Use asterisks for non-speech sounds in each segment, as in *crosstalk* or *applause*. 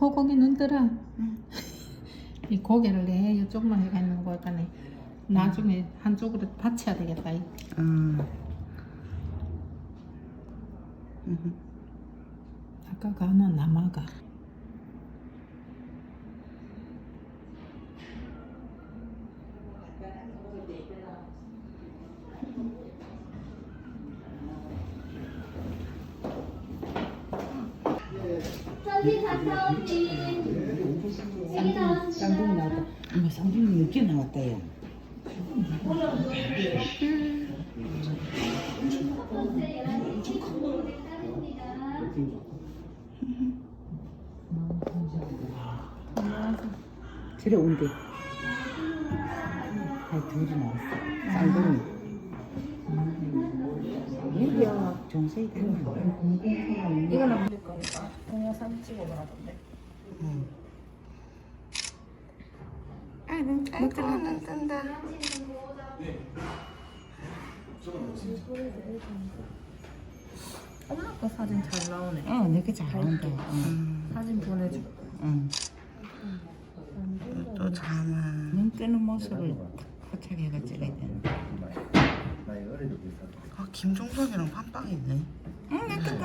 소고기 눈들아. *laughs* 이 고개를 내 이쪽만 해가 있는 거니까 나중에 한쪽으로 받쳐야 되겠다. 이. 음. 아까 가나 남아가. 나왔습니다. 쌍둥이 나왔다. 어머, 쌍둥이 몇개 나왔다, 야. 저래 온대. 아, 둘이 나왔어. 쌍둥이. 얘야, 정세이. 이거는 동영상 찍어 보라던데. 응. 아이고, 아이고, 눈 뜬다. 엄마 거 사진 잘 나오네. 어, 내가 잘한다. 응. 사진 보내줘. 응. 또 자나. 눈 뜨는 모습을 포착 해가 찍어야 되는데. 아, 김종석이랑 판빵 있네. 응,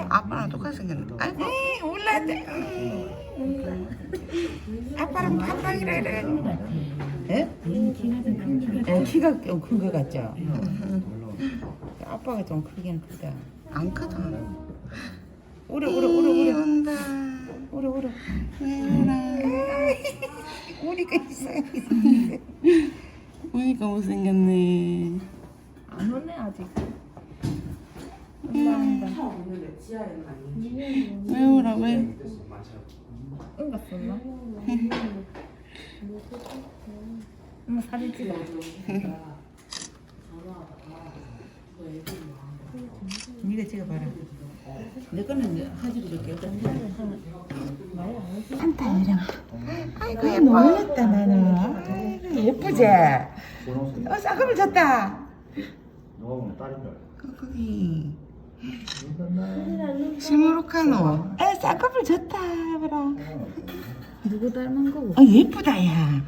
아빠랑 똑같이 생겼는데. 아이고, 올라왔대. 아빠랑 판빵이라 그래. 예? 어, 키가 좀큰거 같죠? 아빠가 좀 크긴 크다. 안 크다. 오래, 오래, 오래, 오래. 온다. 오래, 오래. *laughs* 우리가 이상하게 우니까 못생겼네. 안 오네 아직. 올라온다. 왜 울어, 왜? 응가 썼나? 엄마 사진 찍어. 니가 찍어봐라. 내 거는 하지로 줄게. 한타 이랑. 아이고 얘 놀랬다 나는. 아이고 예쁘지? 어 쌍꺼풀 졌다. 너가 보면 딸인가? 거기. 시무룩하노. 에 쌍꺼풀 졌다 봐라. 누구 닮은 거고? 아 예쁘다 야.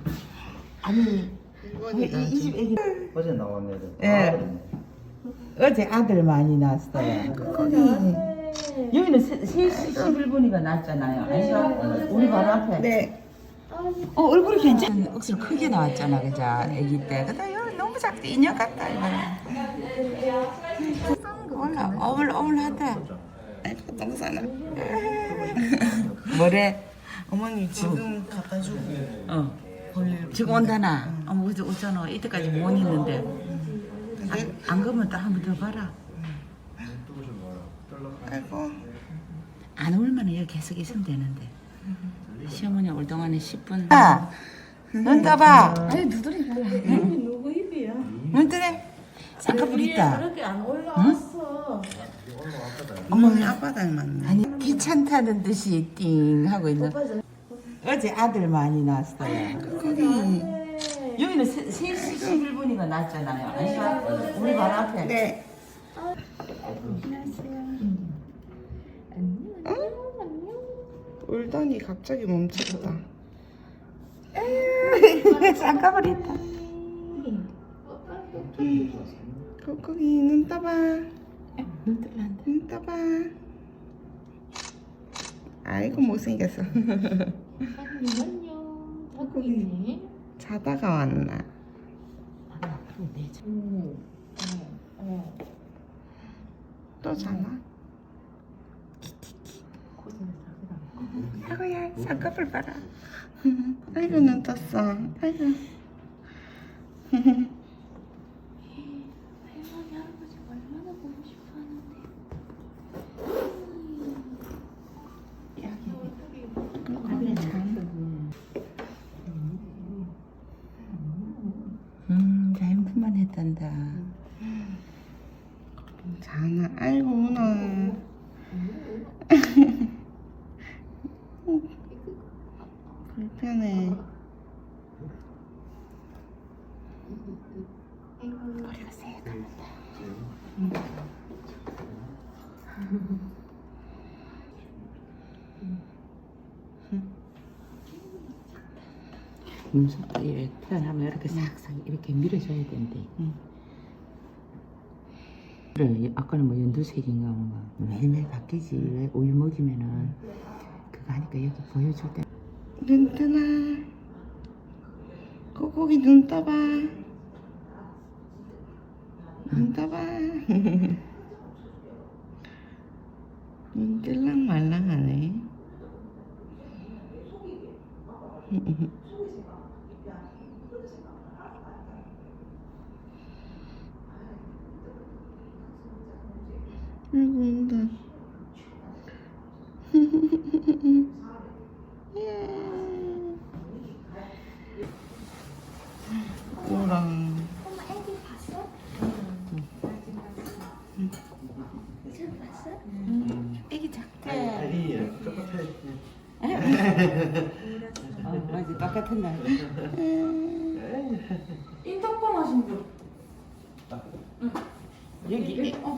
아니 이집 애기. 어제 나왔네. 애들. 예. 아, 어제 아들 많이 낳았어요. 거기 여기는 3시 11분이가 낳았잖아요. 아시죠? 우리 바로 앞에. 네. 어 얼굴이 괜찮. 억수로 크게 나왔잖아, 그죠? 아기 때. 근데 여기 너무 작다. 인형 같다 이거는. 올라 어물 어물하다. 아이고 너무 사나. 뭐래? 어머니 지금 갖다 주고. 어. 지금 온다나. 어머 어제 오잖아. 이때까지 못 있는데. 안, 안 그러면 또 한 번 더 봐라. 아이고. 안 울면 여기 계속 있으면 되는데. 시어머니 올 동안에 10분. 아, 눈 떠봐. 아니 누들이 봐라. 누구 입이야? 눈 뜨네. 쌍꺼풀 있다. 그렇게 안 올라왔어. 어머니 아빠 닮았네. 아니 귀찮다는 듯이 띵 하고 있는. 어제 아들 많이 낳았어요. 거기 여기는 3시 11분이가 낳았잖아요. 아시죠? 우리 바로 앞에. 네. 울더니 갑자기 멈췄다. *laughs* 쌍꺼풀 있다. 거기 눈 떠봐. 눈 뜨란다. 눈 떠봐. 아이고 못생겼어. 안녕. 거기네. 자다가 왔나? 되지. 어, 어. 또 자나? 자기가. 아이고야 쌍꺼풀 봐라. *laughs* 아이고 눈 떴어. 아이고. *laughs* 할머니 할아버지 얼마나 보고 싶어 하는데. 거기 자. 음, 했단다. 자나, 아이고, 오늘. *laughs* 불편해. 머리가 새까맣다. 눈썹도 이렇게 표현하면 이렇게 싹싹 이렇게 밀어줘야 된대. 그래, 아까는 뭐 연두색인가 뭔가 매일매일 바뀌지. 왜 우유 먹이면은 그거 하니까 여기 보여줄 때. 눈 뜨나 코코기 눈 떠봐. 눈 떠봐. 눈 뜰랑 말랑 하네 아이고 운다 우랑 엄마 애기 봤어? 응. 봤어? 애기 작대 아니 똑같아. 어, 맞아, 똑같은 날. 인덕방 하신 분 여기